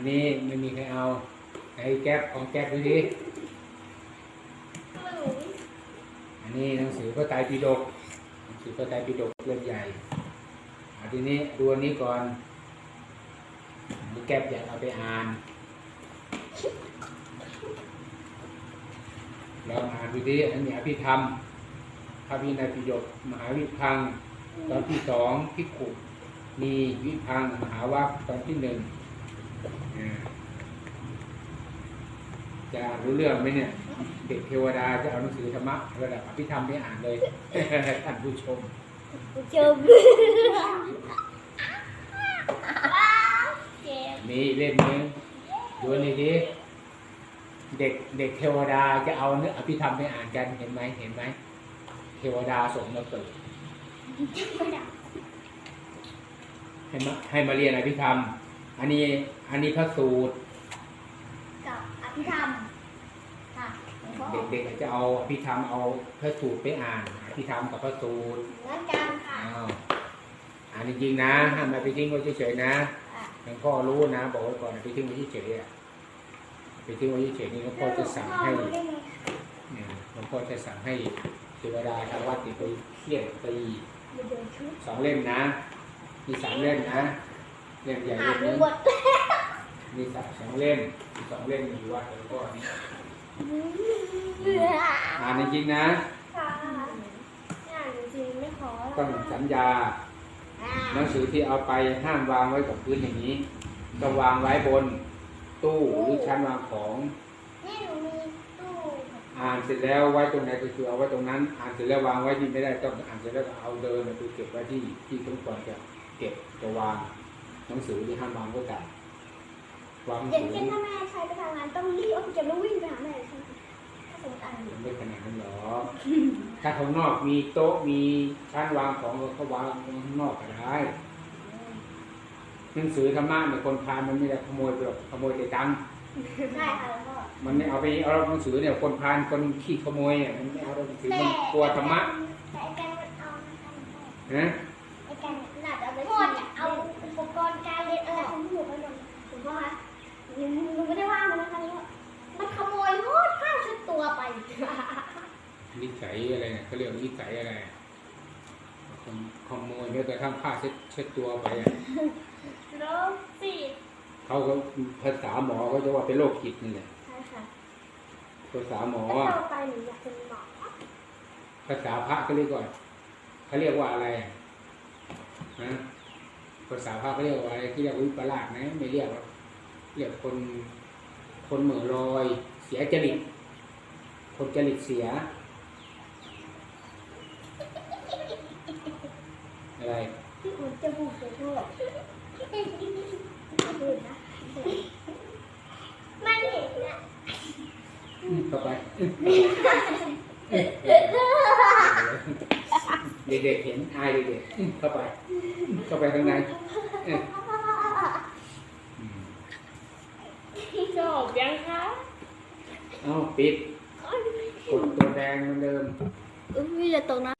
ันนี้ไม่มีใครเอาไอ้แก๊ปของแก๊ปดูดิอันนี้หนังสือพระไตรปิฎกหนังสือพระไตรปิฎกเล่มใหญ่เอาทีนี้ดูอันนี้ก่อนนี่แก๊ปอยากเอาไปอ่านลองอ่านดูดิอันนี้อภิธรรมพระวินัยปิฎกมหาวิพังตอนที่สองพิกขุมีวิพังมหาวัคตอนที่หนึ่ง จะอ่านรู้เรื่องไหมเนี่ย เด็กเทวดาจะเอาหนังสือธรรมะระดับอภิธรรมไม่อ่านเลยท่านผู้ชมเจอเจ็บมีเล่มนึงดูนี่ดิเด็กเด็กเทวดาจะเอาเนื้ออภิธรรมไปอ่านกันเห็นไหมเห็นไหมเทวดาส่งมาเปิดให้มาให้มาเรียนอภิธรรม อันนี้อันนี้พระสูตร กับอภิธรรมค่ะหลวงพ่อเด็กๆอาจจะเอาอภิธรรมเอาพระสูตรไปอ่านอภิธรรมกับพระสูตรเหมือนกันค่ะ อ้าวอ่านจริงๆนะห้ามเอาไปทิ้งไว้เฉยๆนะอะหลวงพ่อรู้นะ บอกไว้ก่อนเอาไปทิ้งไว้เฉยๆอะเอาไปทิ้งไว้เฉยๆนี่หลวงพ่อจะสั่งให้ เนี่ยหลวงพ่อจะสั่งให้เทวดาทางวัดนี่ไปเขี่ยนตีเดินชุดสองเล่มนะ มีสามเล่มนะ เล่มใหญ่อ่าเล่นมไม่นึงหมดมีสามสองเล่มมีสองเล่มอยู่วัดหลวงพ่อนี่เบื่ออ่านจริงๆนะ ค่ะอ่านจริงๆไม่ขอต้องสัญญา อ่าหนังสือที่เอาไปห้ามวางไว้กับพื้นอย่างนี้ ต้องวางไว้บนตู้หรือชั้นวางของ นี่หนูมีตู้อ่านเสร็จแล้วไว้ตรงไหนก็คือเอาไว้ตรงนั้น อ่านเสร็จแล้ววางไว้ที่ไม่ได้ต้องอ่านเสร็จแล้วก็เอาเดินไปเก็บไว้ที่ที่สมควรจะเก็บจะวาง หนังสือที่ห้ามวางไว้กันวางหนังอย่างสือเช่นถ้าแม่ใช้ไปทำงานต้องรีบเอาเก็บแล้ววิ่งไปหาแม่ใช่ไหมถ้าสมมติอ่านอยู่ไม่ขนาดนั้นหรอกถ้าข้างนอกมีโต๊ะมีชั้นวางของก็วางข้างนอกก็ได้หนังสือธรรมะเนี่ยคนพาลมันไม่ได้ขโมยไปหรอกขโมยแต่ตังค์ใช่ค่ะหลวงพ่อมันไม่เอาไปเอาหนังสือเนี่ยคนพาลคนขี้ขโมยเนี่ยมันไม่เอาหนังสือมันกลัวธรรมะแต่ไอ้การมันเอานะ นิสัยอะไรเนี่ยเขาเรียกว่านิสัยอะไรคนขโมยแม้กระทั่งผ้าเช็ดเช็ดตัวไปอะแล้วสี่เขาก็ภาษาหมอก็จะว่าเป็นโรคจิตนี่แหละใช่ค่ะภาษาหมอแล้วอะต่อไปหนูอยากเป็นหมอภาษาพระก็เรียกว่าเขาเรียกว่าอะไรอะนะภาษาพระเขาเรียกว่าอะไรที่เรียกว่าวิปลาสนะไม่เรียกหรอกเรียกคนคนเหม่อลอย เสียจริต คนจริตเสีย อะไรที่มันจะบูดเลยพ่อพูดนะมันเห็นอะอืมเข้าไป เด็กๆเห็นอายเด็กๆอืมเข้าไปอืมเข้าไปข้างในเอออืมจบยังคะ เอาปิดกดตัว แดงเหมือนเดิม อุ้ยอย่าตกนะ